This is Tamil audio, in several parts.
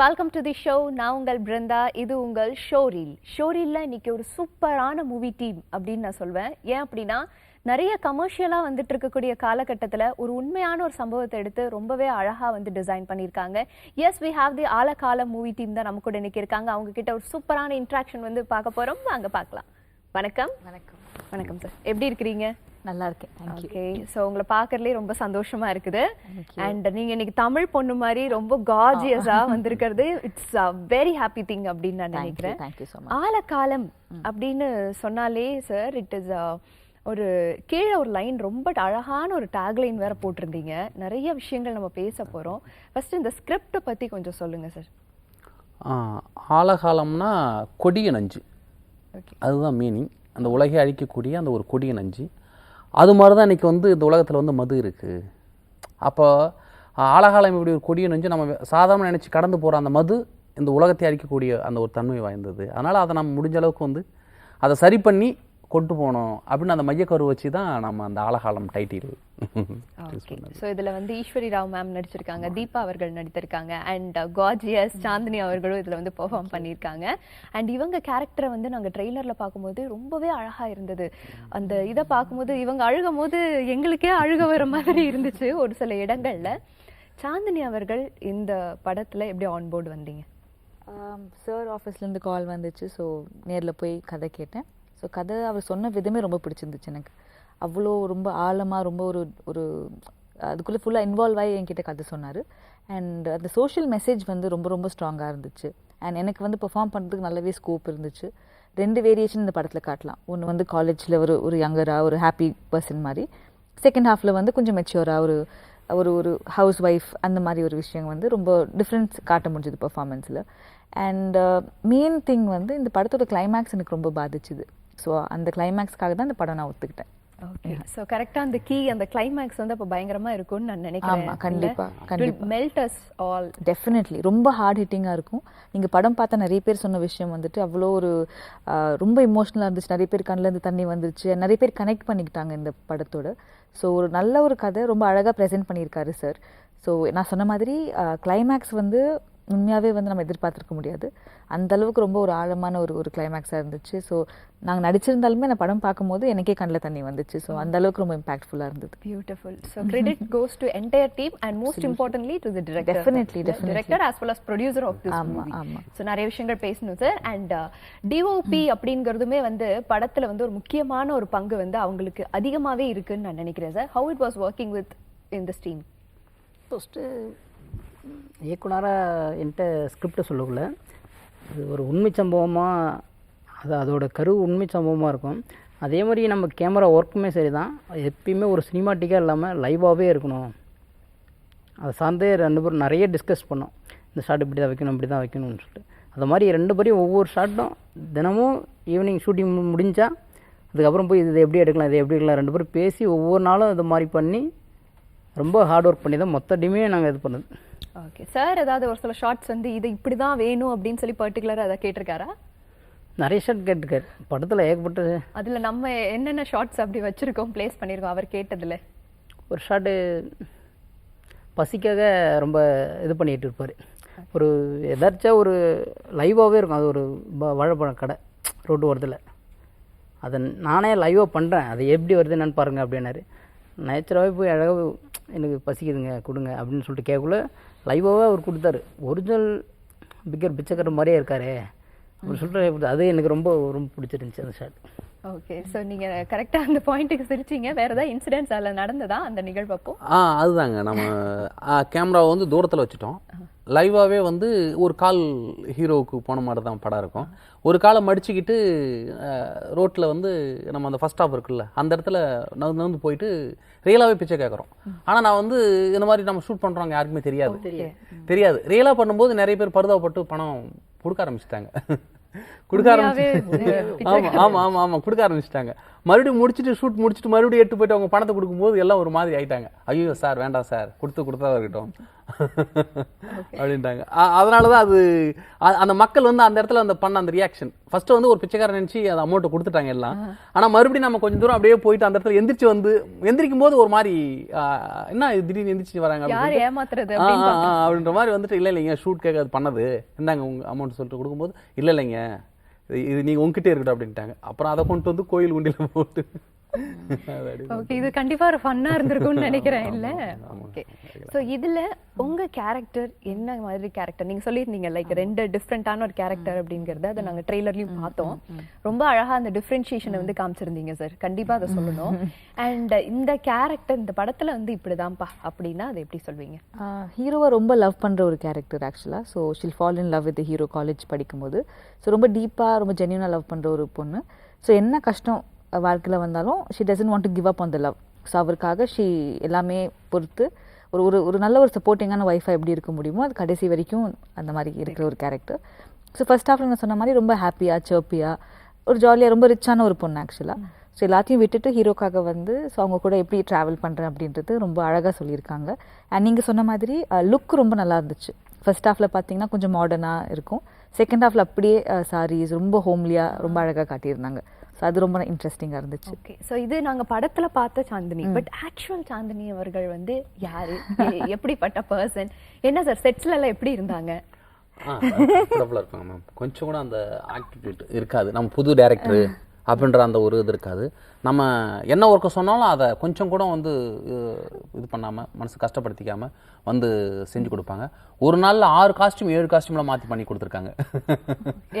வெல்கம் டு தி ஷோ நான் உங்கள் பிருந்தா. இது உங்கள் ஷோரீல். ஷோரீலில் இன்னைக்கு ஒரு சூப்பரான மூவி டீம் அப்படின்னு நான் சொல்வேன். ஏன் அப்படின்னா நிறைய கமர்ஷியலாக வந்துட்டு இருக்கக்கூடிய காலகட்டத்தில் ஒரு உண்மையான ஒரு சம்பவத்தை எடுத்து ரொம்பவே அழகாக வந்து டிசைன் பண்ணியிருக்காங்க. Yes we have the Alakala movie team தான் நம்ம கூட இன்னைக்கு இருக்காங்க. அவங்க கிட்ட ஒரு சூப்பரான இன்ட்ராக்ஷன் வந்து பார்க்க போகிறோம் வாங்க பார்க்கலாம். வணக்கம். வணக்கம். வணக்கம் சார் எப்படி இருக்கிறீங்க? நல்லா இருக்கேன் ஓகே ஸோ உங்களை பார்க்கறதுலே ரொம்ப சந்தோஷமா இருக்குது. அண்ட் நீங்க இன்னைக்கு தமிழ் பொண்ணு மாதிரி ரொம்ப கார்ஜியஸா வந்திருக்கிறது. It's a very happy thing அப்படின்னு நான் நினைக்கிறேன். ஆலகாலம் அப்படின்னு சொன்னாலே சார் இட் இஸ் ஒரு கீழே ஒரு லைன் ரொம்ப அழகான ஒரு டேக்லைன் வேற போட்டிருந்தீங்க. நிறைய விஷயங்கள் நம்ம பேச போறோம். ஃபர்ஸ்ட் இந்த ஸ்கிரிப்டை பத்தி கொஞ்சம் சொல்லுங்க சார் ஆ, ஆலகாலம்னா கொடிய நஞ்சு. ஓகே அதுதான் மீனிங் அந்த உலகை அழிக்கக்கூடிய அந்த ஒரு கொடிய நஞ்சு. அது மாதிரி தான் இன்றைக்கி வந்து இந்த உலகத்தில் வந்து மது இருக்குது அப்போ ஆலகாலம் இப்படி ஒரு கொடியை நஞ்சு நம்ம சாதாரண நினச்சி கடந்து போகிற அந்த மது இந்த உலகத்தை அழிக்கக்கூடிய அந்த ஒரு தன்மை வாய்ந்தது. அதனால் அதை நம்ம முடிஞ்ச அளவுக்கு வந்து அதை சரி பண்ணி கொண்டு போகணும் அப்படின்னு அந்த மையக்கரு வச்சு தான் நம்ம அந்த ஆலகாலம் டைட்டில் ஓகே ஸோ இதுல வந்து ஈஸ்வரி ராவ் மேம் நடிச்சிருக்காங்க தீபா அவர்கள் நடித்திருக்காங்க அண்ட் காஜியஸ் சாந்தினி அவர்களும் இதுல வந்து பெர்ஃபார்ம் பண்ணியிருக்காங்க. அண்ட் இவங்க கேரக்டரை வந்து நாங்க ட்ரெய்லர்ல பார்க்கும்போது ரொம்பவே அழகா இருந்தது. அந்த இதை பார்க்கும்போது இவங்க அழுகும் போது எங்களுக்கே அழுக வர மாதிரி இருந்துச்சு ஒரு சில இடங்கள்ல. சாந்தினி அவர்கள் இந்த படத்துல எப்படி ஆன் போர்டு வந்தீங்க? சார் ஆஃபீஸ்லேருந்து கால் வந்துச்சு ஸோ நேரில் போய் கதை கேட்டேன். ஸோ கதை அவர் சொன்ன விதமே ரொம்ப பிடிச்சிருந்துச்சு எனக்கு. அவ்வளோ ரொம்ப ஆழமாக ரொம்ப ஒரு ஒரு அதுக்குள்ளே ஃபுல்லாக இன்வால்வ் ஆகி என்கிட்ட கதை சொன்னார். அண்ட் அந்த சோஷியல் மெசேஜ் வந்து ரொம்ப ரொம்ப ஸ்ட்ராங்காக இருந்துச்சு. அண்ட் எனக்கு வந்து பெர்ஃபார்ம் பண்ணுறதுக்கு நல்லாவே ஸ்கோப் இருந்துச்சு. ரெண்டு வேரியேஷன் இந்த படத்தில் காட்டலாம். ஒன்று வந்து காலேஜில் ஒரு ஒரு யங்கராக ஒரு ஹாப்பி பர்சன் மாதிரி. செகண்ட் ஹாஃபில் வந்து கொஞ்சம் மெச்சூராக ஒரு ஒரு ஒரு ஹவுஸ் ஒய்ஃப் அந்த மாதிரி ஒரு விஷயம் வந்து ரொம்ப டிஃப்ரென்ஸ் காட்ட முடிஞ்சது பர்ஃபார்மன்ஸில் அண்ட் மெயின் திங் வந்து இந்த படத்தோட கிளைமேக்ஸ் எனக்கு ரொம்ப பாதிச்சுது. ஸோ அந்த கிளைமேக்ஸ்க்காக தான் இந்த படம் நான் ஒத்துக்கிட்டேன். ஓகே ஸோ கரெக்டா அந்த கீ அந்த கிளைமேக்ஸ் வந்து அப்போ பயங்கரமா இருக்கும்னு நான் நினைக்கிறேன். ஆமா, கண்டிப்பா, கண்டிப்பா. மெல்டஸ் ஆல் டெஃபினெட்லி ரொம்ப ஹார்ட் ஹிட்டிங்காக இருக்கும். நீங்கள் படம் பார்த்தா நிறைய பேர் சொன்ன விஷயம் வந்துட்டு அவ்வளோ ஒரு ரொம்ப இமோஷ்னலாக இருந்துச்சு. நிறைய பேர் கண்ணுல இருந்து தண்ணி வந்துருச்சு. நிறைய பேர் கனெக்ட் பண்ணிக்கிட்டாங்க இந்த படத்தோட. ஸோ ஒரு நல்ல ஒரு கதை ரொம்ப அழகாக ப்ரெசென்ட் பண்ணியிருக்காரு சார் ஸோ நான் சொன்ன மாதிரி கிளைமேக்ஸ் வந்து உண்மையாகவே வந்து நம்ம எதிர்பார்த்துருக்க முடியாது. அந்த அளவுக்கு ரொம்ப ஒரு ஆழமான ஒரு ஒரு கிளைமேக்ஸாக இருந்துச்சு. ஸோ நாங்கள் நடிச்சிருந்தாலுமே நான் படம் பார்க்கும்போது எனக்கே கண்ணில் தண்ணி வந்துச்சு. ஸோ அந்த அளவுக்கு ரொம்ப இம்பாக்ட்ஃபுல்லாக இருந்தது. Beautiful. So credit goes to entire team and most importantly to the director. Definitely, The definitely. Director as well as producer of this ஆமா, movie. ஆமா. So நிறைய விஷயங்கள் பேசணும் சார் அண்ட் டிஓபி அப்படிங்கிறதுமே வந்து படத்துல வந்து ஒரு முக்கியமான ஒரு பங்கு வந்து அவங்களுக்கு அதிகமாவே இருக்குன்னு நான் நினைக்கிறேன் sir how it was working with in this team first இயக்குனராக என்கிட்ட ஸ்கிரிப்டை சொல்லக்குள்ள. அது ஒரு உண்மை சம்பவமாக அது அதோட கரு உண்மை சம்பவமாக இருக்கும். அதே மாதிரி நம்ம கேமரா ஒர்க்குமே சரி தான் எப்பயுமே ஒரு சினிமாட்டிக்காக இல்லாமல் லைவாகவே இருக்கணும். அதை சார்ந்தே ரெண்டு பேரும் நிறைய டிஸ்கஸ் பண்ணோம். இந்த ஷாட் இப்படி தான் வைக்கணும் இப்படி தான் வைக்கணும்னு சொல்லிட்டு. அது மாதிரி ரெண்டு பேரையும் ஒவ்வொரு ஷாட்டும் தினமும் ஈவினிங் ஷூட்டிங் முடிஞ்சால் அதுக்கப்புறம் போய் இது எப்படி எடுக்கலாம் இது எப்படி எடுக்கலாம் ரெண்டு பேரும் பேசி ஒவ்வொரு நாளும் இது மாதிரி பண்ணி ரொம்ப ஹார்ட் ஒர்க் பண்ணி தான் மொத்த டீமே நாங்கள் இது பண்ணது. ஓகே சார் ஏதாவது ஒரு சில ஷார்ட்ஸ் வந்து இது இப்படிதான் வேணும் அப்படின்னு சொல்லி பர்டிகுலரா அதை கேட்டிருக்காரா? நிறைய ஷாட் கேட்டிருக்காரு. படத்தில் ஏகப்பட்ட அதுல நம்ம என்னென்ன ஷார்ட்ஸ் அப்படி வச்சிருக்கோம் ப்ளேஸ் பண்ணியிருக்கோம் அவர் கேட்டதுல? ஒரு ஷாட்டு பசிக்காக ரொம்ப இது பண்ணிட்டு இருப்பார். ஒரு எதாச்சும் ஒரு லைவாகவே இருக்கும். அது ஒரு வாழைப்பழம் கடை ரோட்டு ஓரத்தில். அதை நானே லைவாக பண்ணுறேன் அது எப்படி வருது என்னன்னு பாருங்கள் அப்படின்னாரு. நேச்சராகவே போய் அழகாக எனக்கு பசிக்குதுங்க கொடுங்க அப்படின்னு சொல்லிட்டு கேட்கக்குள்ள லைவாகவே அவர் கொடுத்தாரு. ஒரிஜினல் பிக்கர் பிச்சைக்காரர் மாதிரியே இருக்காரே அப்படின்னு சொல்லிட்டு அது எனக்கு ரொம்ப ரொம்ப பிடிச்சிருந்துச்சி அந்த ஷாட் ஓகே ஸோ நீங்க கரெக்டா அந்த பாயிண்ட்டுக்கு சிரிச்சீங்க. வேற ஏதாவது இன்சிடென்ட்ஸ் அதில் நடந்ததா அந்த நிகழ்வப்போ ஆ அதுதாங்க. நம்ம கேமராவை வந்து தூரத்தில் வச்சுட்டோம். லைவாகவே வந்து ஒரு கால் ஹீரோவுக்கு போன மாதிரி தான் படம் இருக்கும். ஒரு காலை மடிச்சுக்கிட்டு ரோட்டில் வந்து நம்ம அந்த ஃபர்ஸ்ட் ஸ்டாப் இருக்குல்ல அந்த இடத்துல நகர்ந்து நகர்ந்து போயிட்டு ரியலாகவே பிச்சை கேட்குறோம் ஆனால் நான் வந்து இந்த மாதிரி நம்ம ஷூட் பண்ணுறோங்க யாருக்குமே தெரியாது. தெரியாது. ரியலாக பண்ணும்போது நிறைய பேர் பரிதாபப்பட்டு பணம் கொடுக்க ஆரம்பிச்சிட்டாங்க. கொடுக்க ஆரம்பிச்சு ஆமா ஆமா ஆமா ஆமா கொடுக்க ஆரம்பிச்சிட்டாங்க. மறுபடியும் முடிச்சுட்டு ஷூட் முடிச்சுட்டு மறுபடியும் எட்டு போயிட்டு அவங்க பணத்தை கொடுக்கும்போது எல்லாம் ஒரு மாதிரி ஆயிட்டாங்க. ஐயோ சார் வேண்டாம் சார் கொடுத்து கொடுத்தா இருக்கட்டும். அப்படின்ட்டாங்க. அதனால தான் அது அந்த மக்கள் வந்து அந்த இடத்துல அந்த பண்ண அந்த ரியாக்ஷன் ஃபர்ஸ்ட் வந்து ஒரு பிச்சைக்காரன் நினைச்சு அந்த அமௌண்ட்டை கொடுத்துட்டாங்க எல்லாம். ஆனா மறுபடியும் நம்ம கொஞ்சம் தூரம் அப்படியே போயிட்டு அந்த இடத்துல எந்திரிச்சு வந்து எந்திரிக்கும் போது ஒரு மாதிரி என்ன இது திடீர்னு எந்திரிச்சு வராங்க அப்படின்ற மாதிரி வந்துட்டு இல்லை இல்லைங்க ஷூட் கேட்க அது பண்ணது. இந்தாங்க உங்க அமௌண்ட் சொல்லிட்டு கொடுக்கும்போது இல்லை இல்லைங்க. இது- இது நீங்க உங்ககிட்டே இருக்கட்டும் அப்படின்ட்டாங்க. அப்புறம் அதை கொண்டு வந்து கோயில் குண்டியில் போட்டு ஓகே இது கண்டிப்பா ஒரு ஃபன்னா இருந்திருக்கும்னு நினைக்கிறேன். இல்ல? ஓகே சோ இதுல உங்க கேரக்டர் என்ன மாதிரி கேரக்டர் நீங்க சொல்லியிருந்தீங்க லைக் ரெண்டு டிஃப்ரெண்டான ஒரு கேரக்டர் அப்படிங்கறத அதை நாங்க ட்ரெய்லர்லயும் பார்த்தோம். ரொம்ப அழகா அந்த டிஃப்ரென்ஷியேஷனை வந்து காமிச்சிருந்தீங்க சார் கண்டிப்பா அதை சொல்லணும். அண்ட் இந்த கேரக்டர் இந்த படத்துல வந்து இப்படிதான்ப்பா அப்படின்னா அதை எப்படி சொல்வீங்க? ஹீரோவை ரொம்ப லவ் பண்ணுற ஒரு கேரக்டர் ஆக்சுவலாக so she'll fall in love with hero college படிக்கும்போது. ஸோ ரொம்ப டீப்பாக ரொம்ப ஜென்யூனாக லவ் பண்ணுற ஒரு பொண்ணு. ஸோ என்ன கஷ்டம்? வாழ்க்கையில் வந்தாலும் she doesn't want to give up on the love so அவருக்காக ஷி எல்லாமே பொறுத்து ஒரு ஒரு ஒரு நல்ல ஒரு சப்போர்ட்டிங்கான ஒய்ஃபை எப்படி இருக்க முடியுமோ அது கடைசி வரைக்கும் அந்த மாதிரி இருக்கிற ஒரு கேரக்டர் ஸோ ஃபர்ஸ்ட் ஆஃப் நான் சொன்ன மாதிரி ரொம்ப ஹாப்பியாக சர்ப்பியாக ஒரு ஜாலியாக ரொம்ப ரிச்சான ஒரு பொண்ணு ஆக்சுவலாக ஸோ எல்லாத்தையும் விட்டுட்டு ஹீரோக்காக வந்து ஸோ அவங்க கூட எப்படி ட்ராவல் பண்ணுறேன் அப்படின்றது ரொம்ப அழகாக சொல்லியிருக்காங்க. அண்ட் நீங்கள் சொன்ன மாதிரி லுக் ரொம்ப நல்லா இருந்துச்சு. ஃபர்ஸ்ட் ஹாஃபில் பார்த்தீங்கன்னா கொஞ்சம் மாடர்னாக இருக்கும். செகண்ட் ஹாஃபில் அப்படியே சாரீஸ் ரொம்ப ஹோம்லியாக ரொம்ப அழகாக காட்டியிருந்தாங்க. ஸோ அது ரொம்ப இன்ட்ரெஸ்டிங்காக இருந்துச்சு. ஓகே சோ இது நாங்க படத்துல பார்த்த சாந்தினி. பட் ஆக்சுவல் சாந்தினி அவர்கள் வந்து யாரு? எப்படிப்பட்ட பர்சன் என்ன சார் செட்ஸ்ல எல்லாம் எப்படி இருந்தாங்க? இருப்பாங்க மேம் கொஞ்சம் கூட அந்த ஆக்டிவிட்டி இருக்காது. நம்ம புது டேரக்டர் அப்படின்ற அந்த ஒரு இது இருக்காது. நம்ம என்ன ஒர்க்கை சொன்னாலும் அதை கொஞ்சம் கூட வந்து இது பண்ணாமல் மனசு கஷ்டப்படுத்திக்காம வந்து செஞ்சு கொடுப்பாங்க. ஒரு நாளில் ஆறு காஸ்டியூம் ஏழு காஸ்டியூம்ல மாற்றி பண்ணி கொடுத்துருக்காங்க.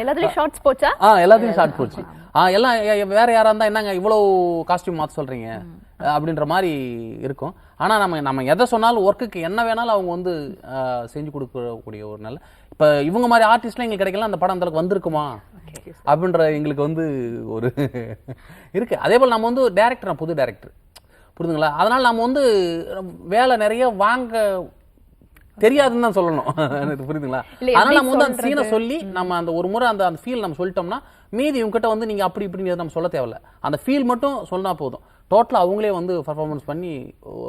எல்லாத்துலயும் ஷார்ட்ஸ் போச்சா? ஆ எல்லாத்தையும் ஷார்ட் போச்சு. ஆ எல்லாம் வேற யாரா இருந்தா என்னங்க இவ்வளோ காஸ்டியூம் மாற்ற சொல்றீங்க? அப்படின்ற மாதிரி இருக்கும். ஆனா நம்ம நம்ம எதை சொன்னாலும் ஒர்க்குக்கு என்ன வேணாலும் அவங்க வந்து செஞ்சு கொடுக்கக்கூடிய ஒரு நல்ல இப்போ இவங்க மாதிரி ஆர்டிஸ்ட்லாம் எங்களுக்கு கிடைக்கலாம் அந்த படம் அந்த அளவுக்கு வந்திருக்குமா? அப்படின்ற எங்களுக்கு வந்து ஒரு இருக்கு. அதே போல் நம்ம வந்து டேரக்டர் புது டேரக்டர் புரியுதுங்களா அதனால நம்ம வந்து வேலை நிறைய வாங்க தெரியாதுன்னு தான் சொல்லணும். எனக்கு புரியுதுங்களா அதனால நம்ம வந்து அந்த சீனை? சொல்லி நம்ம அந்த ஒரு முறை அந்த அந்த ஃபீல் நம்ம சொல்லிட்டோம்னா மீதி இவங்ககிட்ட வந்து நீங்க அப்படி இப்படிங்கிறது நம்ம சொல்ல தேவையில்ல. அந்த ஃபீல் மட்டும் சொன்னா போதும். டோட்டலாக அவங்களே வந்து பர்ஃபார்மன்ஸ் பண்ணி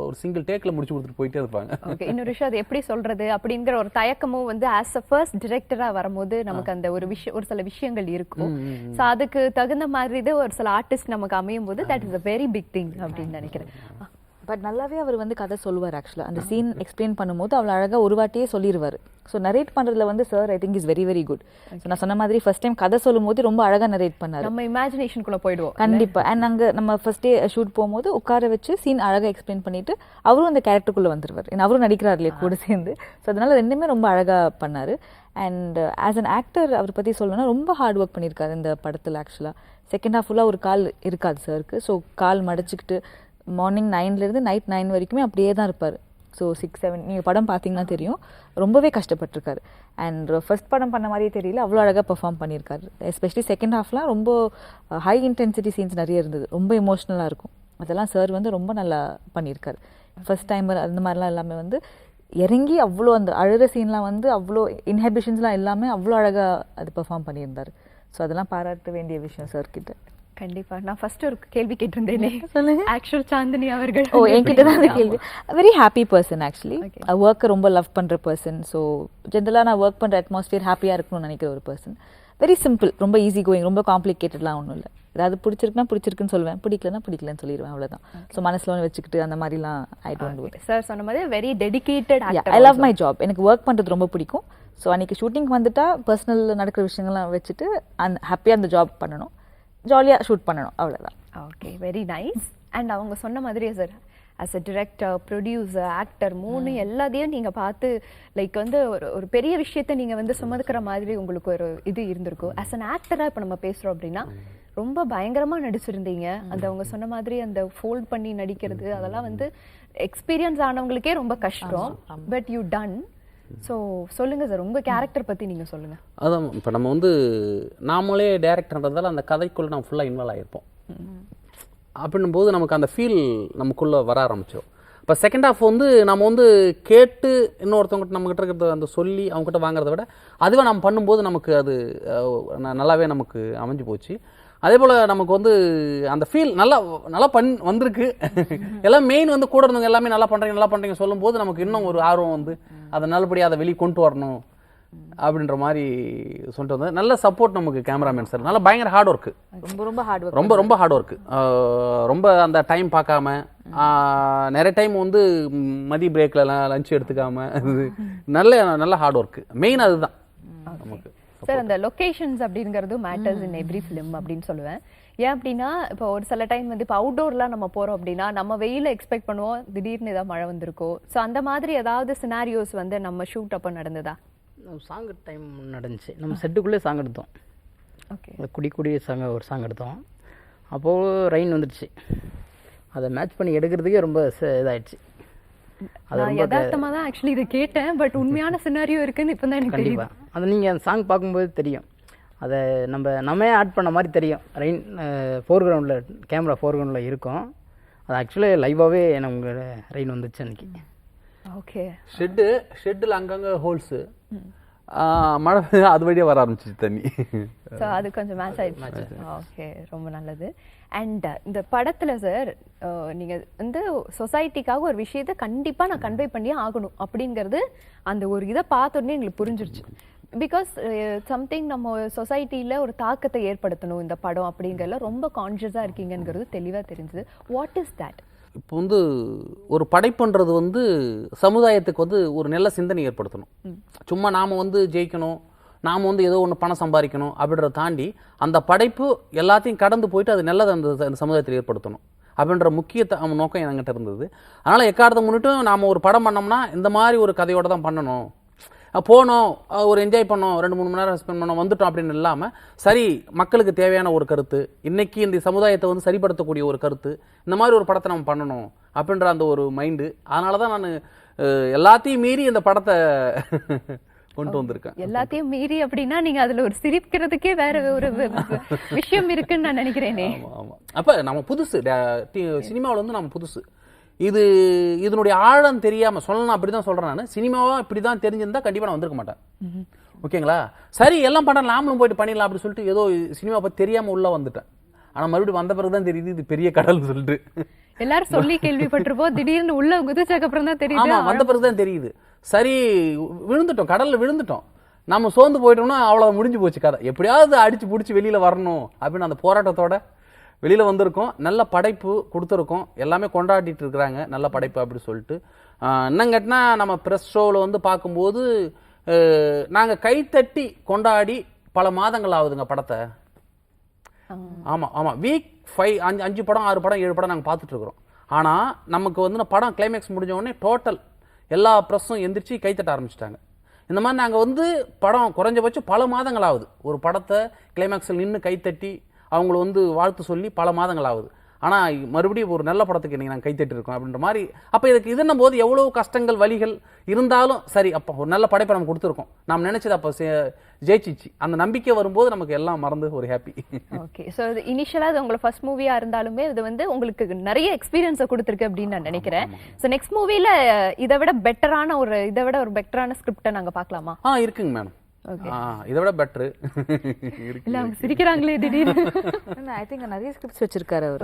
ஒரு சிங்கிள் டேக்ல முடிச்சு கொடுத்துட்டு போயிட்டே இருப்பாங்க. ஓகே இன்னொரு விஷயம் அது எப்படி சொல்றது? அப்படிங்கிற ஒரு தயக்கமும் வந்து ஆஸ் அ ஃபர்ஸ்ட் டிரெக்டரா வரும்போது நமக்கு அந்த ஒரு விஷயம் ஒரு சில விஷயங்கள் இருக்கும். சோ அதுக்கு தகுந்த மாதிரி இது ஒரு சில ஆர்டிஸ்ட் நமக்கு அமையும் போது that is a very big thing அப்படின்னு நினைக்கிறேன். பட் நல்லாவே அவர் வந்து கதை சொல்லுவார் ஆக்சுவலாக அந்த சீன் எக்ஸ்பிளைன் பண்ணும்போது அவ்வளோ அழகாக ஒரு வாட்டியே சொல்லிடுவார் ஸோ நரேட் பண்ணுறதுல வந்து sir I think is very very good so நான் சொன்ன மாதிரி ஃபர்ஸ்ட் டைம் கதை சொல்லும்போது ரொம்ப அழகாக நரேட் பண்ணார். நம்ம இமேஜினேஷனுக்குள்ள போயிடுவோம் கண்டிப்பா. அண்ட் அங்க நம்ம ஃபர்ஸ்ட் டே ஷூட் போகும்போது உட்கார வச்சு சீன் அழகா எக்ஸ்பிளைன் பண்ணிட்டு அவரும் அந்த கேரக்டருக்குள்ள வந்துருவார். ஏன்னா அவரும் நடிக்கிறார் இல்லையா கூட சேர்ந்து. ஸோ அதனால ரெண்டுமே ரொம்ப அழகா பண்ணாரு. அண்ட் ஆஸ் அன் ஆக்டர் அவர் பத்தி சொல்லணும்னா ரொம்ப ஹார்ட் ஒர்க் பண்ணியிருக்காரு இந்த படத்துல ஆக்சுவலா செகண்ட் ஹாஃப் ஃபுல்லாக ஒரு கால் இருக்காது சாருக்கு ஸோ கால் மடிச்சுக்கிட்டு மார்னிங் நைன்லேருந்து நைட் நைன் வரைக்குமே அப்படியே தான் இருப்பார். ஸோ சிக்ஸ் செவன் நீங்கள் படம் பார்த்தீங்கன்னா தெரியும். ரொம்பவே கஷ்டப்பட்டிருக்காரு. அண்ட் ஃபர்ஸ்ட் uh, படம் பண்ண மாதிரியே தெரியல. அவ்வளோ அழகாக பெர்ஃபார்ம் பண்ணியிருக்காரு. எஸ்பெஷலி செகண்ட் ஹாஃப்லாம் ரொம்ப ஹை இன்டென்சிட்டி சீன்ஸ் நிறைய இருந்தது. ரொம்ப எமோஷ்னலாக இருக்கும். அதெல்லாம் சார் வந்து ரொம்ப நல்லா பண்ணியிருக்காரு. ஃபர்ஸ்ட் டைமர் அந்த மாதிரிலாம் எல்லாமே வந்து இறங்கி அவ்வளோ அந்த அழுகிற சீன்லாம் வந்து அவ்வளோ இன்ஹிபிஷன்ஸ்லாம் எல்லாமே அவ்வளோ அழகாக அது பெர்ஃபார்ம் பண்ணியிருந்தார். ஸோ அதெல்லாம் பாராட்ட வேண்டிய விஷயம் சார்கிட்ட கண்டிப்பா. நான் ஃபர்ஸ்ட் ஒரு கேள்வி கேட்டிருந்தேனே. சொல்லுங்க. ஆக்சுவல் சாந்தினி அவர்கள். ஓ என்கிட்ட தான் அந்த கேள்வி. Very happy person actually. ஒர்க்கை ரொம்ப லவ் பண்ணுற பர்சன் ஸோ ஜென்ரலாக நான் ஒர்க் பண்ணுற அட்மாஸ்பியர் ஹாப்பியாக இருக்கணும்னு நினைக்கிற ஒரு பர்சன் வெரி சிம்பிள் ரொம்ப ஈஸி கோயிங் ரொம்ப காம்ப்ளிகேட்டட்லாம் ஒன்றும் இல்லை. ஏதாவது பிடிச்சிருக்குன்னா பிடிச்சிருக்குன்னு சொல்லுவேன். பிடிக்கலன்னா பிடிக்கலன்னு சொல்லிடுவேன் அவ்வளோதான் ஸோ மனசில் ஒன்று வச்சுக்கிட்டு அந்த மாதிரிலாம் ஐ டோன்ட் டூ சார் சொன்ன மாதிரி very dedicated I love my job எனக்கு ஒர்க் பண்ணுறது ரொம்ப பிடிக்கும். ஸோ அன்றைக்கி ஷூட்டிங் வந்துட்டா பர்சனல் நடக்கிற விஷயங்கள்லாம் வச்சுட்டு அந்த ஹாப்பியாக அந்த ஜாப் பண்ணணும். ஜாலியாக ஷூட் பண்ணணும் அவ்வளோதான் ஓகே வெரி நைஸ் அண்ட் அவங்க சொன்ன மாதிரியே sir as a director producer actor மூணு எல்லாத்தையும் நீங்க பார்த்து லைக் வந்து ஒரு ஒரு பெரிய விஷயத்தை நீங்க வந்து சுமந்துக்கிற மாதிரி உங்களுக்கு ஒரு இது இருந்திருக்கும். ஆஸ் அன் ஆக்டரா இப்போ நம்ம பேசுறோம் அப்படின்னா ரொம்ப பயங்கரமா நடிச்சிருந்தீங்க. அந்த அவங்க சொன்ன மாதிரி அந்த ஃபோல்ட் பண்ணி நடிக்கிறது அதெல்லாம் வந்து எக்ஸ்பீரியன்ஸ் ஆனவங்களுக்கே ரொம்ப கஷ்டம். பட் யூ டன் ஸோ சொல்லுங்கள் சார் உங்கள் கேரக்டர் பற்றி நீங்கள் சொல்லுங்கள் அதான் இப்போ நம்ம வந்து நாமளே டேரக்டர்ன்றதால அந்த கதைக்குள்ளே நம்ம ஃபுல்லாக இன்வால்வ் ஆகிருப்போம் அப்படின்னும் போது நமக்கு அந்த ஃபீல் நமக்குள்ளே வர ஆரம்பிச்சிடும் இப்போ செகண்ட் ஹாஃப் வந்து நம்ம வந்து கேட்டு இன்னொருத்தவங்ககிட்ட நம்மகிட்ட இருக்கிறத அந்த சொல்லி அவங்ககிட்ட வாங்குறத விட அதுவே நம்ம பண்ணும்போது நமக்கு அது நல்லாவே நமக்கு அமைஞ்சு போச்சு. அதே போல் நமக்கு வந்து அந்த ஃபீல் நல்லா நல்லா பண் வந்திருக்கு. எல்லாம் மெயின் வந்து கூட இருந்தவங்க எல்லாமே நல்லா பண்ணுறீங்க நல்லா பண்ணுறீங்க சொல்லும்போது நமக்கு இன்னும் ஒரு ஆர்வம் வந்து அதை நல்லபடியாக அதை வெளியே கொண்டு வரணும் அப்படின்ற மாதிரி சொல்லிட்டு வந்தது நல்ல சப்போர்ட் நமக்கு கேமராமேன் சார் நல்லா பயங்கர ஹார்ட் ஒர்க்கு ரொம்ப ரொம்ப ஹார்ட் ஒர்க் ரொம்ப ரொம்ப ஹார்ட் ஒர்க்கு ரொம்ப அந்த டைம் பார்க்காம நிறைய டைம் வந்து மதிய பிரேக்லலாம் லஞ்ச் எடுத்துக்காம நல்ல நல்ல ஹார்ட் ஒர்க்கு மெயின் அதுதான் நமக்கு. சார் அந்த லொகேஷன்ஸ் அப்படிங்கிறது மேட்டர்ஸ் இன் எவ்ரி ஃபிலிம் அப்படின்னு சொல்லுவேன். ஏன் அப்படின்னா இப்போ ஒரு சில டைம் வந்து இப்போ அவுட்டோர்லாம் நம்ம போறோம் அப்படின்னா நம்ம வெயில எக்ஸ்பெக்ட் பண்ணுவோம் திடீர்னு ஏதாவது மழை வந்திருக்கோ. ஸோ அந்த மாதிரி ஏதாவது சினாரியோஸ் வந்து நம்ம ஷூட் அப்போ நடந்ததா? சாங் டைம் நடந்துச்சு. நம்ம செட்டுக்குள்ளே சாங் எடுத்தோம். ஓகே குடி குடி சாங் ஒரு சாங் எடுத்தோம். அப்போது ரெயின் வந்துடுச்சு அதை மேட்ச் பண்ணி எடுக்கிறதுக்கே ரொம்ப ச- இதாயிடுச்சு. அது நான் ரொம்ப யதார்த்தமா தான் ஆக்சுவலி இதை கேட்டேன் பட் உண்மையான சினாரியோ இருக்குன்னு இப்போ தான் எனக்கு கண்டிப்பாக அது நீங்கள் அந்த சாங் பார்க்கும்போது தெரியும். அதை நம்ம நம்மே ஆட் பண்ண மாதிரி தெரியும். ரெயின் ஃபோர் கிரவுண்டில் கேமரா ஃபோர் கிரவுண்டில் இருக்கும். அது ஆக்சுவலாக லைவாகவே நமக்கு ரெயின் வந்துச்சு அன்றைக்கி ஓகே ஷெட்டு ஷெட்டில் அங்கங்கே ஹோல்ஸு மழை அது வழியாக வர ஆரம்பிச்சிச்சு தண்ணி. ஸோ அது கொஞ்சம் மேட்ச் ஆயிடுச்சு. ஓகே ரொம்ப நல்லது. அண்ட் இந்த படத்துல சார் நீங்க வந்து சொசைட்டிக்காக ஒரு விஷயத்தை கண்டிப்பா நான் கன்வே பண்ணியே ஆகணும். அப்படிங்கிறது அந்த ஒரு இதை பார்த்த உடனே எங்களுக்கு புரிஞ்சிருச்சு. பிகாஸ் சம்திங் நம்ம சொசைட்டில ஒரு தாக்கத்தை ஏற்படுத்தணும் இந்த படம் அப்படிங்கறதுல ரொம்ப கான்ஷியஸாக இருக்கீங்கங்கிறது தெளிவா தெரிஞ்சுது. வாட் இஸ் தட் இப்போ வந்து ஒரு படைப்புன்றது வந்து சமுதாயத்துக்கு வந்து ஒரு நல்ல சிந்தனை ஏற்படுத்தணும். சும்மா நாம் வந்து ஜெயிக்கணும் நாம் வந்து ஏதோ ஒன்று பணம் சம்பாதிக்கணும் அப்படின்றத தாண்டி அந்த படைப்பு எல்லாத்தையும் கடந்து போயிட்டு அது நல்லதை அந்த அந்த சமுதாயத்தில் ஏற்படுத்தணும் அப்படின்ற முக்கிய நோக்கம் என்கிட்ட இருந்தது. அதனால் எக்காரத்தை முன்னிட்டும் நாம் ஒரு படம் பண்ணோம்னா இந்த மாதிரி ஒரு கதையோட தான் பண்ணணும். போனோம் ஒரு என்ஜாய் பண்ணோம் ரெண்டு மூணு மணி நேரம் ஸ்பெண்ட் பண்ணோம் வந்துட்டோம் அப்படின்னு இல்லாமல் சரி மக்களுக்கு தேவையான ஒரு கருத்து இன்னைக்கு இந்த சமுதாயத்தை வந்து சரிப்படுத்தக்கூடிய ஒரு கருத்து இந்த மாதிரி ஒரு படத்தை நம்ம பண்ணணும் அப்படின்ற அந்த ஒரு மைண்டு அதனால தான் நான் எல்லாத்தையும் மீறி இந்த படத்தை கொண்டு வந்திருக்கேன். எல்லாத்தையும் மீறி அப்படின்னா நீங்க அதுல ஒரு சிரிக்கிறதுக்கே வேற ஒரு விஷயம் இருக்குன்னு நான் நினைக்கிறேனே. ஆமாம் ஆமாம் அப்போ நம்ம புதுசு சினிமாவில் வந்து நம்ம புதுசு. இது இதனுடைய ஆழம் தெரியாமல் சொல்லணும் அப்படி தான் சொல்கிறேன் நான். சினிமாவா இப்படி தான் தெரிஞ்சிருந்தா கண்டிப்பாக நான் வந்திருக்க மாட்டேன். ஓகேங்களா? சரி எல்லாம் பண்ண நாமளும் போயிட்டு பண்ணிடலாம் அப்படி சொல்லிட்டு ஏதோ சினிமா பற்றி தெரியாமல் உள்ளே வந்துட்டேன். ஆனால் மறுபடியும் வந்த பிறகு தான் தெரியுது இது பெரிய கடல்னு சொல்லிட்டு. எல்லாரும் சொல்லி கேள்விப்பட்டிருப்போம். திடீர்னு உள்ள குதிச்சதுக்கு அப்புறம் தான் தெரியுது. ஆமாம் வந்த பிறகு தான் தெரியுது. சரி விழுந்துட்டோம் கடலில் விழுந்துட்டோம். நம்ம சோர்ந்து போயிட்டோம்னா அவ்வளோ முடிஞ்சு போச்சு கதை. எப்படியாவது அடிச்சு பிடிச்சி வெளியில் வரணும் அப்படின்னு அந்த போராட்டத்தோட வெளியில் வந்திருக்கோம். நல்ல படைப்பு கொடுத்துருக்கோம். எல்லாமே கொண்டாடிட்டு இருக்கிறாங்க. நல்ல படைப்பு அப்படி சொல்லிட்டு. ஆஹ் இன்னும் கேட்டினா நம்ம ப்ரெஸ் ஷோவில் வந்து பார்க்கும்போது நாங்கள் கைத்தட்டி கொண்டாடி பல மாதங்கள் ஆகுதுங்க படத்தை. ஆமாம் ஆமாம் வீக் ஃபைவ் அஞ்சு அஞ்சு படம் ஆறு படம் ஏழு படம் நாங்கள் பார்த்துட்டு இருக்கிறோம். ஆனால் நமக்கு வந்து படம் கிளைமேக்ஸ் முடிஞ்ச உடனே டோட்டல் எல்லா ப்ரெஸ்ஸும் எந்திரிச்சு கைத்தட்ட ஆரம்பிச்சிட்டாங்க. இந்த மாதிரி நாங்கள் வந்து படம் குறைஞ்சபட்சம் பல மாதங்கள் ஆகுது. ஒரு படத்தை கிளைமேக்ஸில் நின்று கைத்தட்டி அவங்கள வந்து வாழ்த்து சொல்லி பல மாதங்கள் ஆகுது ஆனால் மறுபடியும் ஒரு நல்ல படத்துக்கு நீங்கள் நாங்கள் கைத்தட்டி இருக்கோம் அப்படின்ற மாதிரி அப்போ இதுக்கு இதுன்னும் போது எவ்வளோ கஷ்டங்கள் வழிகள் இருந்தாலும் சரி அப்போ ஒரு நல்ல படைப்பை நம்ம கொடுத்துருக்கோம். நாம் நினச்சது அப்போ ஜெயிச்சிச்சு. அந்த நம்பிக்கை வரும்போது நமக்கு எல்லாம் மறந்து ஒரு ஹாப்பி ஓகே ஸோ இது இனிஷியலாக இது உங்களோட ஃபர்ஸ்ட் மூவியா இருந்தாலுமே இது வந்து உங்களுக்கு நிறைய எக்ஸ்பீரியன்ஸை கொடுத்துருக்கு அப்படின்னு நான் நினைக்கிறேன். ஸோ நெக்ஸ்ட் மூவில இதை விட பெட்டரான ஒரு இதை விட ஒரு பெட்டரான ஸ்கிரிப்டை நாங்க பார்க்கலாமா? ஆ இருக்குங்க மேடம் இதை விட பெட்ரு இல்ல அவங்க சிரிக்கிறாங்களே திடீர்னு. ஐ திங்க் நிறைய ஸ்கிரிப்ட்ஸ் வச்சிருக்காரு அவர்.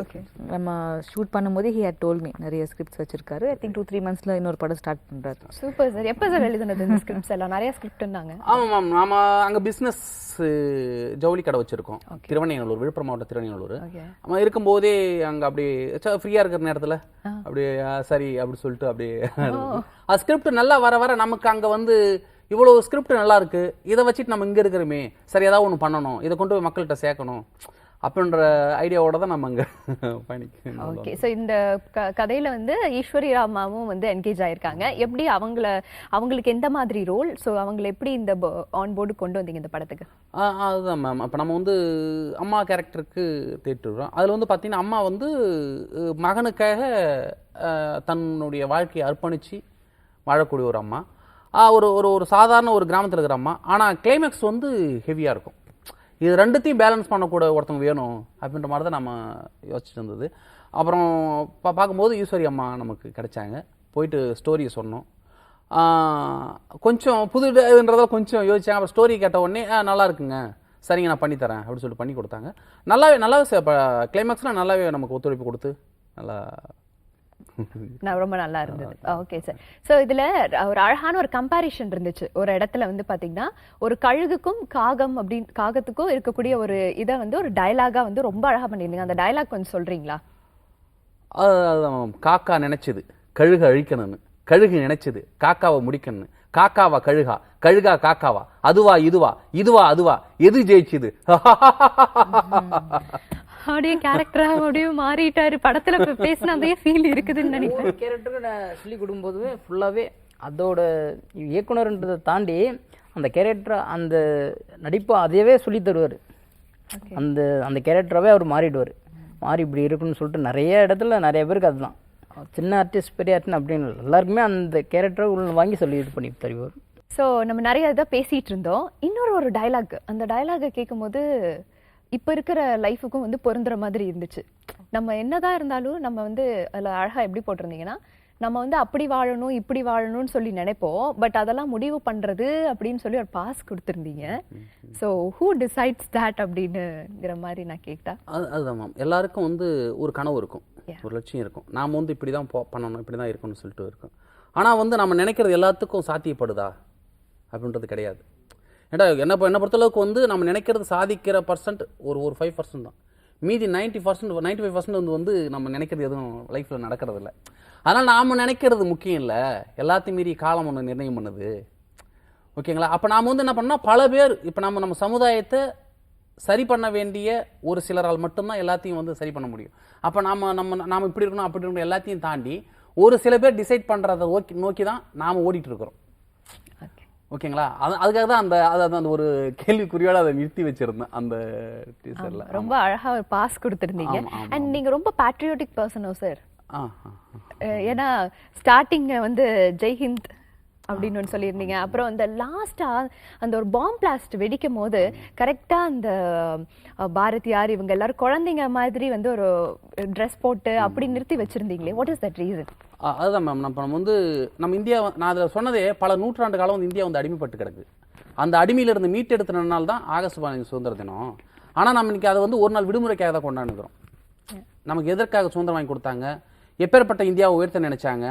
நம்ம ஷூட் பண்ணும்போது ஹி ஹேட் டோல் மீ நிறைய ஸ்கிரிப்ட்ஸ் வச்சிருக்காரு. ஐ திங்க் டூ த்ரீ மந்த்ஸ்ல இன்னொரு படம் ஸ்டார்ட் பண்றாரு. சூப்பர் சார் எப்போ சார் எழுதுனது இந்த ஸ்கிரிப்ட்ஸ் எல்லாம்? நிறைய ஸ்கிரிப்ட்னாங்க ஆமாம் மேம் நாம அங்கே பிஸ்னஸ் ஜவுளி கடை வச்சுருக்கோம். திருவண்ணைநல்லூர் விழுப்புரம் மாவட்டம் திருவண்ணைநல்லூர் ஓகே நம்ம இருக்கும்போதே அங்கே அப்படியே ஃப்ரீயாக இருக்கிற நேரத்தில் அப்படியே சரி அப்படி சொல்லிட்டு அப்படியே ஸ்கிரிப்ட் நல்லா வர வர நமக்கு அங்கே வந்து இவ்வளோ ஸ்கிரிப்ட் நல்லா இருக்கு இதை வச்சுட்டு நம்ம இங்கே இருக்கிறோமே சரி ஏதாவது ஒன்று பண்ணணும் இதை கொண்டு போய் மக்கள்கிட்ட சேர்க்கணும் அப்படின்ற ஐடியாவோட தான் நம்ம அங்கே பயணிக்க ஓகே ஸோ இந்த க- கதையில வந்து ஈஸ்வரி ராமாவும் வந்து என்கேஜ் ஆயிருக்காங்க. எப்படி அவங்கள அவங்களுக்கு எந்த மாதிரி ரோல் ஸோ அவங்கள எப்படி இந்த ஆன் போர்டு கொண்டு வந்தீங்க இந்த படத்துக்கு? ஆ அதுதான் மேம் அப்போ நம்ம வந்து அம்மா கேரக்டருக்கு தேட்டுறோம். அதில் வந்து பார்த்தீங்கன்னா அம்மா வந்து மகனுக்காக தன்னுடைய வாழ்க்கையை அர்ப்பணித்து வாழக்கூடிய ஒரு அம்மா. ஒரு ஒரு ஒரு சாதாரண ஒரு கிராமத்தில் இருக்கிற அம்மா. ஆனால் கிளைமேக்ஸ் வந்து ஹெவியாக இருக்கும். இது ரெண்டுத்தையும் பேலன்ஸ் பண்ணக்கூட ஒருத்தவங்க வேணும் அப்படின்ற மாதிரி தான் நம்ம யோசிச்சுட்டு இருந்தது. அப்புறம் பா பார்க்கும்போது ஈஸ்வரி அம்மா நமக்கு கிடைச்சாங்க. போயிட்டு ஸ்டோரியை சொன்னோம். கொஞ்சம் புது இதுன்றதால கொஞ்சம் யோசிச்சாங்க அப்புறம் ஸ்டோரி கேட்ட உடனே "ஆ, நல்லா இருக்குங்க. சரிங்க நான் பண்ணித்தரேன். அப்படின்னு சொல்லிட்டு பண்ணி கொடுத்தாங்க. நல்லாவே நல்லாவே கிளைமேக்ஸ்லாம் நல்லாவே நமக்கு ஒத்துழைப்பு கொடுத்து நல்லா நான் ரொம்ப நல்லா இருந்தது. ஓகே சார் ஸோ இதுல ஒரு அழகான ஒரு கம்பாரிஷன் இருந்துச்சு. ஒரு இடத்துல வந்து பாத்தீங்கன்னா ஒரு கழுகுக்கும் காகம் அப்படின்னு காகத்துக்கும் இருக்கக்கூடிய ஒரு இதை வந்து ஒரு டயலாகா வந்து ரொம்ப அழகா பண்ணியிருந்தீங்க. அந்த டயலாக் கொஞ்சம் அதுதான் காக்கா நினைச்சது. கழுகு அழிக்கணும்னு. கழுகு நினைச்சது. காக்காவை முடிக்கணும்னு. காக்காவா கழுகா? கழுகா காக்காவா? அதுவா இதுவா? இதுவா அதுவா? எது ஜெயிச்சுது? அப்படியே கேரக்டரா அப்படியே மாறிட்டாரு. படத்துல பேசின அதே ஃபீல் இருக்குதுன்னு நினைக்கிறேன். கேரக்டருக்கு நான் சொல்லி கொடுக்கும்போதுமே ஃபுல்லாகவே அதோட இயக்குனர்ன்றதை தாண்டி அந்த கேரக்டரை அந்த நடிப்பை அதையவே சொல்லி தருவார். அந்த அந்த கேரக்டராகவே அவர் மாறிடுவார். மாறி இப்படி இருக்குன்னு சொல்லிட்டு நிறைய இடத்துல நிறைய பேருக்கு அதுதான். சின்ன ஆர்டிஸ்ட் பெரிய ஆர்டிஸ்ட் அப்படின்னு. எல்லாருக்குமே அந்த கேரக்டரை உள்ள வாங்கி சொல்லி இது பண்ணி தருவார். ஸோ நம்ம நிறைய இதை பேசிட்டு இருந்தோம். இன்னொரு ஒரு டயலாக் அந்த டயலாகை கேட்கும்போது இப்போ இருக்கிற லைஃபுக்கும் வந்து பொருந்துற மாதிரி இருந்துச்சு. நம்ம என்னதான் இருந்தாலும் நம்ம வந்து அதில் அழகாக எப்படி போட்டிருந்தீங்கன்னா நம்ம வந்து அப்படி வாழணும் இப்படி வாழணும்னு சொல்லி நினைப்போம். பட் அதெல்லாம் முடிவு பண்ணுறது அப்படின்னு சொல்லி ஒரு பாஸ் கொடுத்துருந்தீங்க. ஸோ ஹூ டிசைட்ஸ் தட் அப்படின்னுங்கிற மாதிரி நான் கேட்டா? அது அதுதான் மேம் எல்லாருக்கும் வந்து ஒரு கனவு இருக்கும். ஒரு லட்சியம் இருக்கும். நாம் வந்து இப்படி தான் போ பண்ணணும் இப்படி தான் இருக்கணும்னு சொல்லிட்டு இருக்கும். ஆனால் வந்து நம்ம நினைக்கிறது எல்லாத்துக்கும் சாத்தியப்படுதா? அப்படின்றது கிடையாது. ஏன்டா என்ன பொ- என்னை பொறுத்தளவுக்கு வந்து நம்ம நினைக்கிறது சாதிக்கிற பர்சன்ட் ஒரு ஒரு ஃபைவ் பர்சன்ட் தான். மீதி ninety percent ninety five percent வந்து வந்து நம்ம நினைக்கிறது எதுவும் லைஃப்பில் நடக்கிறது இல்லை. அதனால் நாம் நினைக்கிறது முக்கியம் இல்லை. எல்லாத்தையும் மீறி காலம் ஒன்று நிர்ணயம் பண்ணுது. ஓகேங்களா? அப்போ நாம் வந்து என்ன பண்ணோம் பல பேர் இப்போ நம்ம நம்ம சமுதாயத்தை சரி பண்ண வேண்டிய ஒரு சிலரால் மட்டும்தான் எல்லாத்தையும் வந்து சரி பண்ண முடியும். அப்போ நாம் நம்ம நாம் இப்படி இருக்கணும் அப்படி இருக்கணும் எல்லாத்தையும் தாண்டி ஒரு சில பேர் டிசைட் பண்ணுறத நோக்கி நோக்கி தான் நாம் ஓடிட்டு இருக்கிறோம். ஓகேங்களா? அது அதுக்காக தான் அந்த அது அந்த ஒரு கேள்விக்குறியோட அதை நிறுத்தி வச்சிருந்தேன் அந்த டீச்சரில் ரொம்ப அழகா ஒரு பாஸ் கொடுத்துருந்தீங்க. அண்ட் நீங்க ரொம்ப பேட்ரியோட்டிக் பர்சனோ சார் ஏன்னா ஸ்டார்டிங் வந்து ஜெய்ஹிந்த் அப்படின்னு ஒன்று சொல்லியிருந்தீங்க. அப்புறம் அந்த லாஸ்டா அந்த ஒரு பாம் பிளாஸ்ட் வெடிக்கும் போது கரெக்டா அந்த பாரதியார் இவங்க எல்லாரும் குழந்தைங்க மாதிரி வந்து ஒரு ட்ரெஸ் போட்டு அப்படி நிறுத்தி வச்சிருந்தீங்களே. வாட் இஸ் தட் ரீசன் அதுதான் மேம். நம்ம நம்ம வந்து நம்ம இந்தியா நான் அதில் சொன்னதே பல நூற்றாண்டு காலம் வந்து இந்தியா வந்து அடிமைப்பட்டு கிடக்கு. அந்த அடிமையிலிருந்து மீட்டெடுத்தனால தான் ஆகஸ்ட் பதினஞ்சு சுதந்திர தினம். ஆனால் நம்ம இன்றைக்கி அதை வந்து ஒரு நாள் விடுமுறைக்காக தான் கொண்டாடுக்கிறோம் நமக்கு எதற்காக சுதந்திரம் வாங்கி கொடுத்தாங்க? எப்பேற்பட்ட இந்தியாவை உயர்த்த நினைச்சாங்க?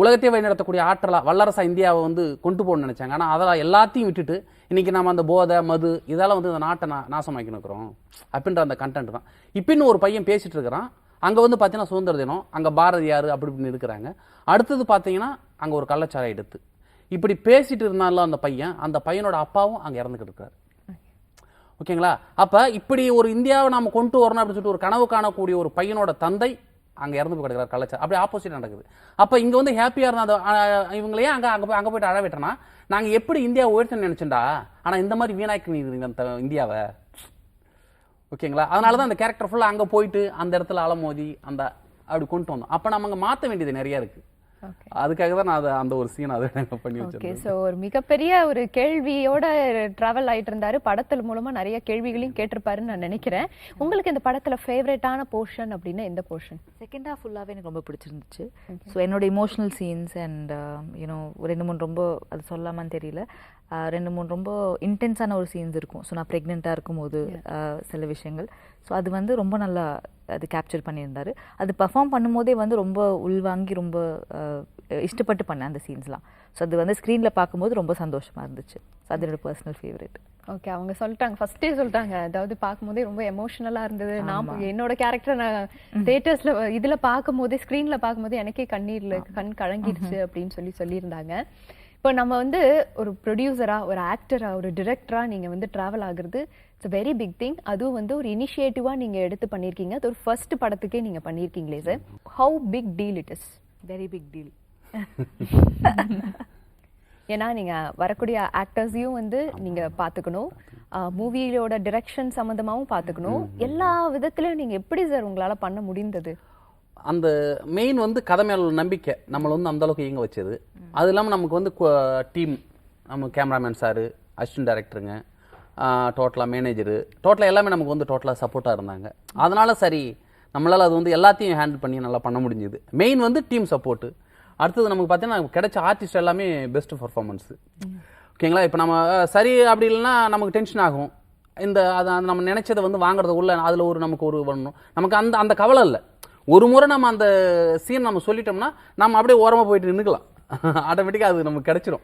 உலகத்தையே வழிநடத்தக்கூடிய ஆற்றலாக வல்லரசா இந்தியாவை வந்து கொண்டு போகணும்னு நினைச்சாங்க. ஆனால் அதெல்லாம் எல்லாத்தையும் விட்டுட்டு இன்னைக்கு நம்ம அந்த போதை மது இதெல்லாம் வந்து இந்த நாட்டை நா நாசமாக்கி நிற்கிறோம். அப்படின்ற அந்த கண்டென்ட் தான். இப்போ இன்னும் ஒரு பையன் பேசிகிட்டு இருக்கிறான். அங்கே வந்து பார்த்தீங்கன்னா சுதந்திர தினம். அங்கே பாரதியார் அப்படி இப்படின்னு இருக்கிறாங்க. அடுத்தது பார்த்தீங்கன்னா அங்கே ஒரு கள்ளச்சாரை எடுத்து. இப்படி பேசிட்டு இருந்தாலும் அந்த பையன் அந்த பையனோட அப்பாவும் அங்கே இறந்துக்கிட்டு இருக்காரு. ஓகேங்களா? அப்போ இப்படி ஒரு இந்தியாவை நாம் கொண்டு வரணும் அப்படின்னு சொல்லிட்டு ஒரு கனவு காணக்கூடிய ஒரு பையனோட தந்தை அங்கே இறந்து போய் கிடக்கிறார் கள்ளச்சார் அப்படி ஆப்போசிட் நடக்குது. அப்போ இங்கே வந்து ஹாப்பியாக இருந்தால் அந்த இவங்களையே இவங்களே அங்கே அங்கே போய் அங்கே போயிட்டு அழ விட்டனா நாங்கள் எப்படி இந்தியா உயர்த்தணும்னு நினச்சோண்டா ஆனால் இந்த மாதிரி வீணாக்கி அந்த இந்தியாவை. ஓகேங்களா? அதனால தான் அந்த கேரக்டர் ஃபுல்லாக அங்கே போயிட்டு அந்த இடத்துல அலமோதி அந்த அப்படி கொண்டு வந்தோம். அப்போ நம்ம அங்கே மாற்ற வேண்டியது நிறையா இருக்குது அதுக்காக தான் நான் அதை அந்த ஒரு சீன் அதை பண்ணி ஓகே வச்சிருக்கேன் ஸோ ஒரு மிகப்பெரிய ஒரு கேள்வியோட டிராவல் ஆயிட்டு இருந்தாரு. படத்துல மூலமா நிறைய கேள்விகளையும் கேட்டிருப்பாருன்னு நான் நினைக்கிறேன். உங்களுக்கு இந்த படத்துல ஃபேவரட்டான போர்ஷன் அப்படின்னா எந்த போர்ஷன் செகண்ட் ஹாஃப் ஃபுல்லாகவே எனக்கு ரொம்ப பிடிச்சிருந்துச்சு. ஸோ என்னோட இமோஷனல் சீன்ஸ் அண்ட் யூனோ ரெண்டு மூணு ரொம்ப அது சொல்லாமான்னு தெரியல. ரெண்டு மூணு ரொம்ப இன்டென்ஸான ஒரு சீன்ஸ் இருக்கும். ஸோ நான் ப்ரெக்னெண்ட்டாக இருக்கும்போது uh, சில விஷயங்கள். ஸோ அது வந்து ரொம்ப நல்லா அது கேப்சர் பண்ணியிருந்தாரு. அது பர்ஃபார்ம் பண்ணும்போதே வந்து ரொம்ப உள்வாங்கி ரொம்ப இஷ்டப்பட்டு பண்ணேன் அந்த சீன்ஸ்லாம் ஸோ அது வந்து ஸ்க்ரீனில் பார்க்கும்போது ரொம்ப சந்தோஷமாக இருந்துச்சு. ஸோ அது என்னோட பர்சனல் ஃபேவரட் ஓகே அவங்க சொல்லிட்டாங்க. ஃபர்ஸ்டே சொல்லிட்டாங்க. அதாவது பார்க்கும்போதே ரொம்ப எமோஷனலா இருந்தது. நான் என்னோட கேரக்டர் நான் தேட்டர்ஸ்ல இதுல பார்க்கும்போதே ஸ்க்ரீன்ல பார்க்கும்போது எனக்கே கண்ணீர்ல கண் கலங்கிடுச்சு அப்படின்னு சொல்லி சொல்லியிருந்தாங்க. இப்போ நம்ம வந்து ஒரு ப்ரொடியூசரா ஒரு ஆக்டரா ஒரு டிரெக்டரா நீங்க வந்து டிராவல் ஆகுறது இட்ஸ் வெரி பிக் திங் அதுவும் வந்து ஒரு இனிஷியேட்டிவா நீங்க எடுத்து பண்ணியிருக்கீங்க அது ஒரு ஃபர்ஸ்ட் படத்துக்கே நீங்க பண்ணியிருக்கீங்களே sir how big deal it is very big deal ஏன்னா நீங்க வரக்கூடிய ஆக்டர்ஸையும் வந்து நீங்க பார்த்துக்கணும். மூவியோட டிரெக்ஷன் சம்மந்தமாவும் பார்த்துக்கணும். எல்லா விதத்துலயும் நீங்க எப்படி சார் உங்களால பண்ண முடிந்தது? அந்த மெயின் வந்து கதை மேல உள்ள நம்பிக்கை நம்மளை வந்து அந்தளவுக்கு இயங்க வச்சது. அது இல்லாமல் நமக்கு வந்து டீம் நம்ம கேமராமேன் சார் அசிஸ்டன்ட் டைரக்டருங்க டோட்டலாக மேனேஜரு டோட்டலாக எல்லாமே நமக்கு வந்து டோட்டலாக சப்போர்ட்டாக இருந்தாங்க. அதனால் சரி நம்மளால் அது வந்து எல்லாத்தையும் ஹேண்டில் பண்ணி நல்லா பண்ண முடிஞ்சுது. மெயின் வந்து டீம் சப்போர்ட்டு அடுத்தது நமக்கு பார்த்தீங்கன்னா கிடைச்ச ஆர்டிஸ்ட் எல்லாமே பெஸ்ட் பர்ஃபார்மன்ஸு ஓகேங்களா இப்போ நம்ம சரி அப்படி இல்லைன்னா நமக்கு டென்ஷன் ஆகும். இந்த அதை அந்த நம்ம நினச்சதை வந்து வாங்குறது உள்ள அதில் ஒரு நமக்கு ஒரு வரணும் நமக்கு அந்த அந்த கவலை இல்லை. ஒரு முறை நம்ம அந்த சீன் நம்ம சொல்லிட்டோம்னா நம்ம அப்படியே ஓரமாக போயிட்டு நின்றுக்கலாம் ஆட்டோமேட்டிக்காக அது நமக்கு கிடைச்சிரும்.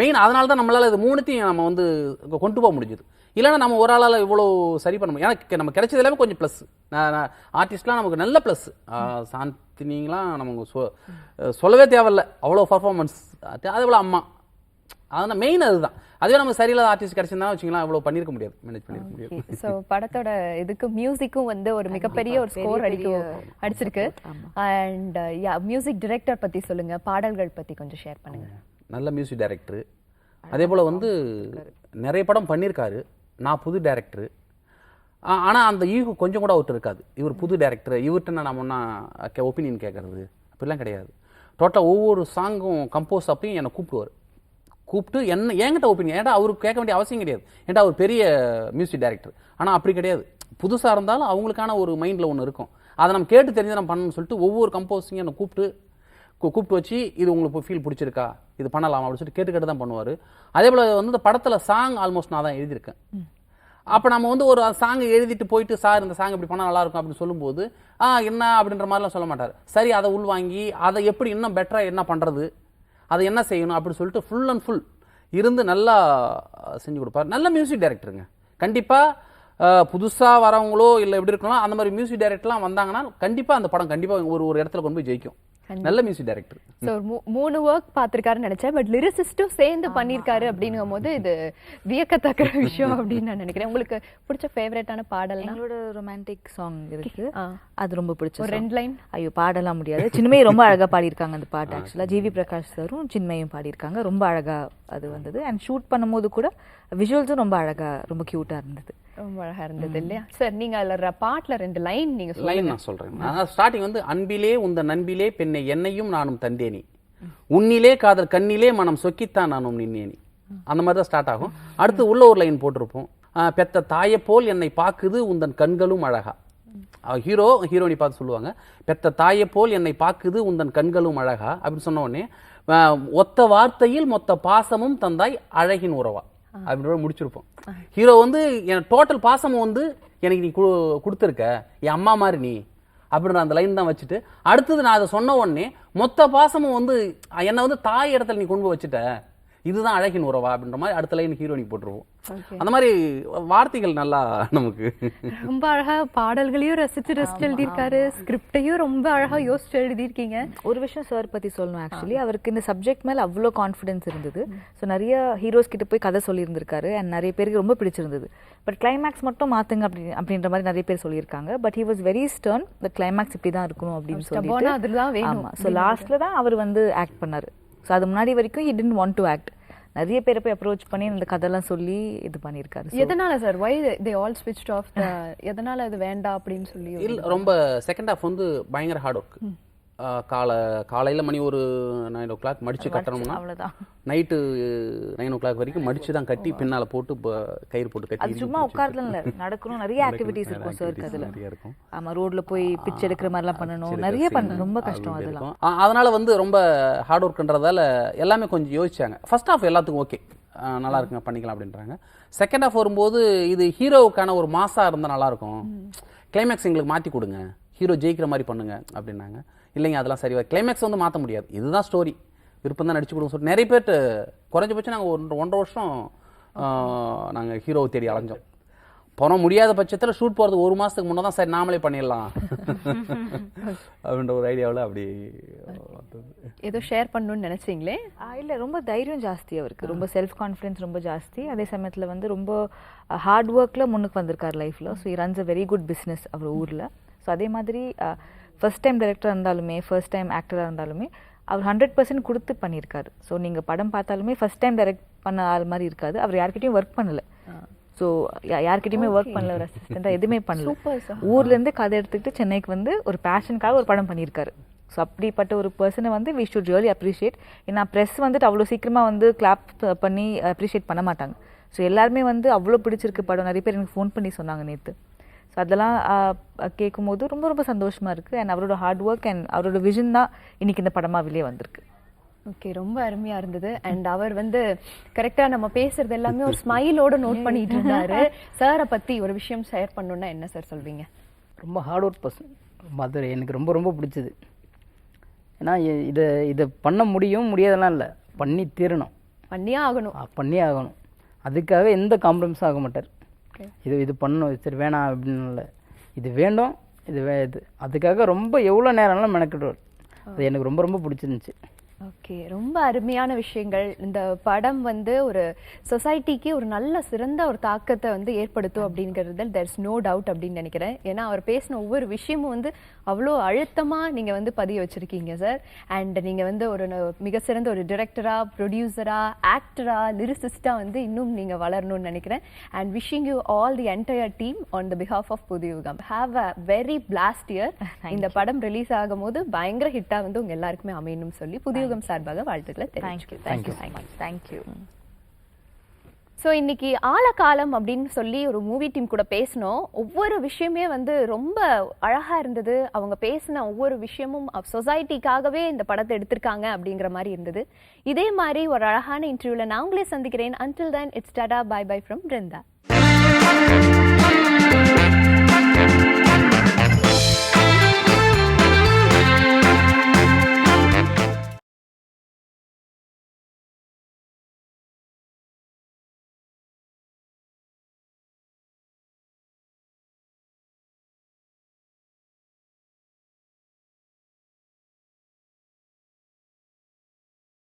மெயின் அதனால தான் நம்மளால் இது மூணுத்தையும் நம்ம வந்து கொண்டு போக முடிஞ்சுது. இல்லைன்னா நம்ம ஒரு ஆளால் இவ்வளோ சரி பண்ண முடியும். எனக்கு நம்ம கிடைச்சது எல்லாமே கொஞ்சம் ப்ளஸ் ஆர்டிஸ்ட்லாம் நமக்கு நல்ல ப்ளஸ் சாந்தினிங்களாம் நமக்கு சொ சொல்லவே தேவையில்ல. அவ்வளோ பர்ஃபார்மன்ஸ் அதே போல் அம்மா. அதனால் மெயின் அதுதான். அதுவே நம்ம சரியில்லாத ஆர்டிஸ்ட் கிடைச்சிருந்தா வச்சுக்கலாம் இவ்வளோ பண்ணியிருக்க முடியாது மேனேஜ் பண்ணியிருக்க முடியாது. ஸோ படத்தோட இதுக்கு மியூசிக்கும் வந்து ஒரு மிகப்பெரிய ஒரு ஸ்கோர் அடிக்க அடிச்சிருக்கு. அண்ட் யா மியூசிக் டைரக்டர் பத்தி சொல்லுங்க பாடல்கள் பத்தி கொஞ்சம் ஷேர் பண்ணுங்க. நல்ல மியூசிக் டைரக்டர் அதே போல் வந்து நிறைய படம் பண்ணியிருக்காரு நான் புது டைரக்டரு ஆனால் அந்த ஈகோ கொஞ்சம் கூட அவர்கிட்ட இருக்காது. இவர் புது டைரக்டர் இவர்கிட்ட நம்ம ஒன்றா ஒப்பீனியன் கேட்குறது அப்படிலாம் கிடையாது. டோட்டலாக ஒவ்வொரு சாங்கும் கம்போஸ் அப்பையும் என்னை கூப்பிடுவார். கூப்பிட்டு என்ன என்கிட்ட ஒப்பீனியன் ஏன்டா அவருக்கு கேட்க வேண்டிய அவசியம் கிடையாது. ஏன்டா அவர் பெரிய மியூசிக் டைரக்டர் ஆனால் அப்படி கிடையாது. புதுசாக இருந்தாலும் அவங்களுக்கான ஒரு மைண்டில் ஒன்று இருக்கும். அதை நம்ம கேட்டு தெரிஞ்சு நம்ம பண்ணணும்னு சொல்லிட்டு ஒவ்வொரு கம்போஸிங்கும் என்னை கூப்பிட்டு கூப்பிட்டு வச்சு இது உங்களுக்கு ஃபீல் பிடிச்சிருக்கா? இது பண்ணலாம்? அப்படின்னு சொல்லிட்டு கேட்டு கேட்டு தான் பண்ணுவார். அதே போல் வந்து இந்த படத்தில் சாங் ஆல்மோஸ்ட் நான் தான் எழுதியிருக்கேன். அப்போ நம்ம வந்து ஒரு சாங் எழுதிட்டு போயிட்டு சார் இந்த சாங் இப்படி பண்ணால் நல்லா இருக்கும் அப்படின்னு சொல்லும்போது ஆ என்ன? அப்படின்ற மாதிரிலாம் சொல்ல மாட்டார். சரி அதை உள்வாங்கி அதை எப்படி இன்னும் பெட்டராக என்ன பண்ணுறது அதை என்ன செய்யணும் அப்படின்னு சொல்லிட்டு ஃபுல் அண்ட் ஃபுல் இருந்து நல்லா செஞ்சு கொடுப்பார். நல்ல மியூசிக் டைரக்டருங்க கண்டிப்பாக புதுசாக வரவங்களோ இல்லை எப்படி இருக்கணும் அந்த மாதிரி மியூசிக் டைரக்டர்லாம் வந்தாங்கன்னா கண்டிப்பாக அந்த படம் கண்டிப்பாக ஒரு ஒரு இடத்துல கொண்டு போய் ஜெயிக்கும். நல்ல மியூசிக் டைரக்டர் ஸோ மூணு ஒர்க் பார்த்திருக்காருன்னு நினைச்சேன் பட் லிரிசிஸ்டும் சேர்ந்து பண்ணியிருக்காரு அப்படிங்கும் போது இது வியக்கத்தக்க விஷயம் அப்படின்னு நான் நினைக்கிறேன். உங்களுக்கு பிடிச்ச ஃபேவரட்டான பாடல்னா? எங்களோட ரொமான்டிக் சாங் இருக்கு. அது ரொம்ப பிடிச்ச ஒரு. ரெண்டு லைன் ஐயோ பாடலாம் முடியாது. சின்மயி ரொம்ப அழகா பாடியிருக்காங்க அந்த பாட்டு ஆக்சுவலாக ஜிவி பிரகாஷ் சாரும் சின்மயும் பாடியிருக்காங்க. ரொம்ப அழகா அது வந்தது. அண்ட் ஷூட் பண்ணும்போது கூட விஷுவல்ஸும் ரொம்ப அழகா ரொம்ப கியூட்டா இருந்தது. ரொம்ப அழகா இருந்தது இல்லையா? சார் நீங்க அதுல பாட்டுல ரெண்டு லைன் நீங்க சொல்லுங்க. லைன் நான் சொல்றேன். நான் ஸ்டார்டிங் வந்து அன்பிலே உந்த நண்பிலே பெண்ணை என்னையும் நானும் தந்தேனி. உன்னிலே காதல் கண்ணிலே மனம் சொக்கித்தான் நானும் நின்னேனி. அந்த மாதிரி தான் ஸ்டார்ட் ஆகும். அடுத்து உள்ள ஒரு லைன் போட்டிருப்போம். பெத்த தாயை போல் என்னை பாக்குது உந்தன் கண்களும் அழகா. ஹீரோ ஹீரோனி பார்த்து சொல்லுவாங்க. பெத்த தாயை போல் என்னை பாக்குது உந்தன் கண்களும் அழகா அப்படின்னு சொன்ன உடனே ஒத்த வார்த்தையில் மொத்த பாசமும் தந்தாய் அழகின் உறவா. அப்படின்ற முடிச்சிருப்போம். ஹீரோ வந்து என் டோட்டல் பாசமும் வந்து எனக்கு நீ கொடுத்துருக்க. என் அம்மா மாதிரி நீ. அப்படின்ற அந்த லைன் தான் வச்சுட்டு அடுத்தது நான் அதை சொன்ன உடனே மொத்த பாசமும் வந்து என்னை வந்து தாய் இடத்துல நீ கொண்டு போய் வச்சுட்ட. இதுதான் அழகின் உறவா அப்படின்ற மாதிரி அடுத்த லைன் ஹீரோனி போட்டுருவோம். அந்த மாதிரி வார்த்தைகள் நல்லா நமக்கு. ரொம்ப அழகா பாடல்களையும் ரசிச்சு ரசிச்சு எழுதியிருக்காரு. ஸ்கிரிப்டையும் ரொம்ப அழகா யோசிச்சு எழுதியிருக்கீங்க. ஒரு விஷயம் சார் பத்தி சொல்லணும் ஆக்சுவலி அவருக்கு இந்த சப்ஜெக்ட் மேல அவ்வளோ கான்ஃபிடன்ஸ் இருந்தது. ஸோ நிறைய ஹீரோஸ் கிட்ட போய் கதை சொல்லியிருந்திருக்காரு. அண்ட் நிறைய பேருக்கு ரொம்ப பிடிச்சிருந்தது. பட் கிளைமேக்ஸ் மட்டும் மாத்துங்க அப்படி அப்படின்ற மாதிரி நிறைய பேர் சொல்லியிருக்காங்க. But he was very stern இந்த கிளைமேக்ஸ் இப்படி தான் இருக்கணும் அப்படின்னு வேணும். ஆமா. ஸோ லாஸ்ட்ல தான் அவர் வந்து ஆக்ட் பண்ணாரு. ஸோ அது முன்னாடி வரைக்கும் he didn't want to act நிறைய பேரை போய் அப்ரோச் பண்ணி இந்த கதைலாம் சொல்லி இது பண்ணியிருக்காரு. எதனால சார் வை தே ஆல் ஸ்விட்ச் ஆஃப் எதனால அது வேண்டாம் அப்படின்னு சொல்லி ரொம்ப செகண்ட் ஹாஃப் வந்து பயங்கர ஹார்ட் ஒர்க் காலை காலையில் மணி ஒரு நைன் ஓ கிளாக் மடித்து கட்டணும்னா நைட்டு நைன் ஓ கிளாக் வரைக்கும் மடித்து தான் கட்டி பின்னால் போட்டு ப- கயிறு போட்டு கட்டி சும்மா உட்காரதுல இல்ல. நடக்கணும். நிறைய ஆக்டிவிட்டிஸ் இருக்கும் சார் அதுல நிறைய இருக்கும். ஆமா ரோட்ல போய் பிச்சை எடுக்கிற மாதிரிலாம் பண்ணணும். நிறைய பண்ண ரொம்ப கஷ்டம் அதெல்லாம். அதனால வந்து ரொம்ப ஹார்ட் ஒர்க்ன்றதால எல்லாமே கொஞ்சம் யோசிச்சாங்க. ஃபர்ஸ்ட் ஹாஃப் எல்லாத்துக்கும் ஓகே நல்லா இருக்குங்க பண்ணிக்கலாம் அப்படின்றாங்க. செகண்ட் ஹாஃப் வரும்போது இது ஹீரோவுக்கான ஒரு மாசா இருந்தால் நல்லா இருக்கும். கிளைமேக்ஸ் எங்களுக்கு மாற்றி கொடுங்க. ஹீரோ ஜெயிக்கிற மாதிரி பண்ணுங்க அப்படின்னாங்க. இல்லைங்க அதெல்லாம் சரி. கிளைமேக்ஸ் வந்து மாற்ற முடியாது. இதுதான் ஸ்டோரி விருப்பம் தான் நடிச்சு கொடுங்க சொல்லிட்டு. நிறைய பேர்ட்டு குறைஞ்சபட்சம் நாங்கள் ஒரு ஒன்றரை வருஷம் நாங்கள் ஹீரோவை தேடி அலைஞ்சோம். போனோம் முடியாத பட்சத்தில் ஷூட் போகிறது ஒரு மாதத்துக்கு முன்னே தான் சரி நாமளே பண்ணிடலாம். அப்படின்ற ஒரு ஐடியாவில் அப்படி. ஏதோ ஷேர் பண்ணணும்னு நினைச்சீங்களே? ஆ, இல்ல ரொம்ப தைரியம் ஜாஸ்தி அவருக்கு. ரொம்ப செல்ஃப் கான்ஃபிடன்ஸ் ரொம்ப ஜாஸ்தி. அதே சமயத்துல வந்து ரொம்ப ஹார்ட் ஒர்க்ல முன்னுக்கு வந்திருக்காரு லைஃப்ல so runs a very good business அவர் ஊர்ல. ஸோ அதே மாதிரி ஃபர்ஸ்ட் டைம் டைரக்டராக இருந்தாலுமே ஃபர்ஸ்ட் டைம் ஆக்டராக இருந்தாலுமே அவர் ஹண்ட்ரட் பர்சன்ட் கொடுத்து பண்ணியிருக்காரு. ஸோ நீங்கள் படம் பார்த்தாலுமே ஃபர்ஸ்ட் டைம் டைரக்ட் பண்ண ஆள் மாதிரி இருக்காது. அவர் யார்கிட்டயும் ஒர்க் பண்ணல. ஸோ யார்கிட்டயுமே ஒர்க் பண்ணல ஒரு அசிஸ்டண்ட்டாக எதுவுமே பண்ணல. Super, sir. ஊர்ல இருந்து கதை எடுத்துக்கிட்டு சென்னைக்கு வந்து ஒரு பேஷனுக்காக ஒரு படம் பண்ணியிருக்காரு. ஸோ அப்படிப்பட்ட ஒரு பர்சனை வந்து வி ஷுட் ரியலி அப்ரிஷியேட் ஏன்னா ப்ரெஸ் வந்துட்டு அவ்வளோ சீக்கிரமாக வந்து கிளாப் பண்ணி அப்ரிஷியேட் பண்ண மாட்டாங்க. ஸோ எல்லாருமே வந்து அவ்வளோ பிடிச்சிருக்கு படம். நிறைய பேர் எனக்கு ஃபோன் பண்ணி சொன்னாங்க நேற்று ஸோ அதெல்லாம் கேட்கும்போது ரொம்ப ரொம்ப சந்தோஷமாக இருக்குது அண்ட் அவரோட ஹார்ட் ஒர்க் அண்ட் அவரோட விஷன் தான் இன்னைக்கு இந்த படமாக வெளியே வந்திருக்கு. ஓகே ரொம்ப அருமையா இருந்தது. அண்ட் அவர் வந்து கரெக்டா நம்ம பேசுறது எல்லாமே ஒரு ஸ்மைலோட நோட் பண்ணிட்டு இருந்தாரு. சாரை பத்தி ஒரு விஷயம் ஷேர் பண்ணணும்னா என்ன சார் சொல்வீங்க? ரொம்ப ஹார்ட் ஒர்க் பர்சன் ரொம்ப அது எனக்கு ரொம்ப ரொம்ப பிடிச்சது. ஏன்னா இதை இதை பண்ண முடியும் முடியாதெல்லாம் இல்லை. பண்ணி தீரணும். பண்ணியே ஆகணும். பண்ணியே ஆகணும். அதுக்காக எந்த காம்ப்ரமைஸும் ஆக மாட்டார். இது இது பண்ணணும். சரி வேணாம் அப்படின்னு இல்லை. இது வேண்டும் இது வே இது. அதுக்காக ரொம்ப எவ்வளோ நேரம்லாம் மெனக்கிடுவார் அது எனக்கு ரொம்ப ரொம்ப பிடிச்சிருந்துச்சி. ஓகே ரொம்ப அருமையான விஷயங்கள். இந்த படம் வந்து ஒரு சொசைட்டிக்கு ஒரு நல்ல சிறந்த ஒரு தாக்கத்தை வந்து ஏற்படுத்தும் அப்படிங்கிறதுல there's நோ டவுட் அப்படின்னு நினைக்கிறேன். ஏன்னா அவர் பேசின ஒவ்வொரு விஷயமும் வந்து அவ்வளோ அழுத்தமாக நீங்கள் வந்து பதிய வச்சிருக்கீங்க சார் அண்ட் நீங்கள் வந்து ஒரு மிக சிறந்த ஒரு டிரெக்டராக ப்ரொடியூசராக ஆக்டராக லிரிசிஸ்டாக வந்து இன்னும் நீங்கள் வளரணும்னு நினைக்கிறேன். And wishing you all the entire team on the behalf of Puthuyugam have a very blast year இந்த படம் ரிலீஸ் ஆகும்போது பயங்கர ஹிட்டாக வந்து உங்க எல்லாருக்குமே அமையணும்னு சொல்லி புதியுகம் சார்பாக வாழ்த்துக்களை தேங்க்யூ தெரிவிச்சுக்கிறேன். தேங்க்யூ மச் தேங்க்யூ ஸோ இன்றைக்கி ஆழக்காலம் அப்படின்னு சொல்லி ஒரு மூவி டீம் கூட பேசினோம். ஒவ்வொரு விஷயமே வந்து ரொம்ப அழகாக இருந்தது. அவங்க பேசின ஒவ்வொரு விஷயமும் சொசைட்டிக்காகவே இந்த படத்தை எடுத்திருக்காங்க அப்படிங்கிற மாதிரி இருந்தது. இதே மாதிரி ஒரு அழகான இன்டர்வியூவில் நாங்களே சந்திக்கிறேன். Until then it's tata bye bye from Brinda